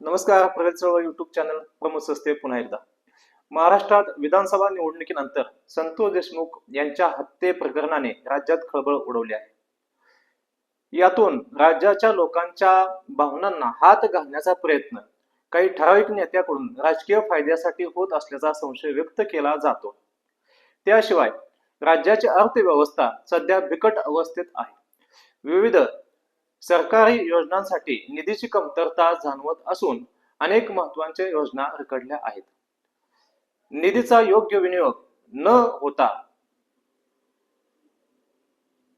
नमस्कार प्रगत चळवळ युट्यूब चॅनल प्रमुख सस्ते पुन्हा एकदा. महाराष्ट्रात विधानसभा निवडणुकीनंतर संतोष देशमुख यांच्या हत्ये प्रकरणाने राज्यात खळबळ उडवली आहे. यातून राज्याच्या लोकांच्या भावनांना हात घालण्याचा प्रयत्न काही ठराविक नेत्याकडून राजकीय फायद्यासाठी होत असल्याचा संशय व्यक्त केला जातो. त्याशिवाय राज्याची अर्थव्यवस्था सध्या बिकट अवस्थेत आहे. विविध सरकारी योजनांसाठी निधीची कमतरता जाणवत असून अनेक महत्त्वाच्या योजना रखडल्या आहेत. निधीचा योग्य विनियोग न होता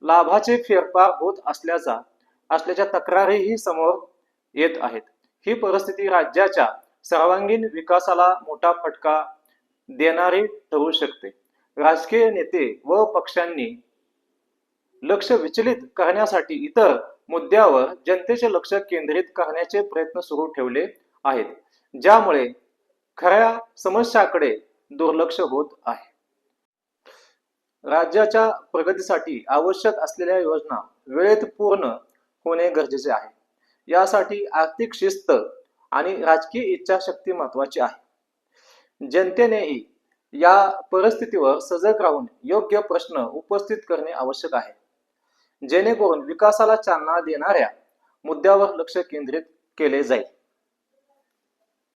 लाभाचे फेरफार होत असल्याचा असल्याच्या तक्रारीही समोर येत आहेत. ही परिस्थिती राज्याच्या सर्वांगीण विकासाला मोठा फटका देणारी ठरू शकते. राजकीय नेते व पक्षांनी लक्ष विचलित करण्यासाठी इतर मुद्द्यावर जनतेचे लक्ष केंद्रित करण्याचे प्रयत्न सुरू ठेवले आहेत ज्यामुळे खऱ्या समस्याकडे दुर्लक्ष होत आहे. राज्याच्या प्रगतीसाठी आवश्यक असलेल्या योजना वेळेत पूर्ण होणे गरजेचे आहे. यासाठी आर्थिक शिस्त आणि राजकीय इच्छाशक्ती महत्वाची आहे. जनतेनेही या परिस्थितीवर सजग राहून योग्य प्रश्न उपस्थित करणे आवश्यक आहे. जेणेकरून विकासाला चालना देणाऱ्या मुद्द्यावर लक्ष केंद्रित केले जाईल.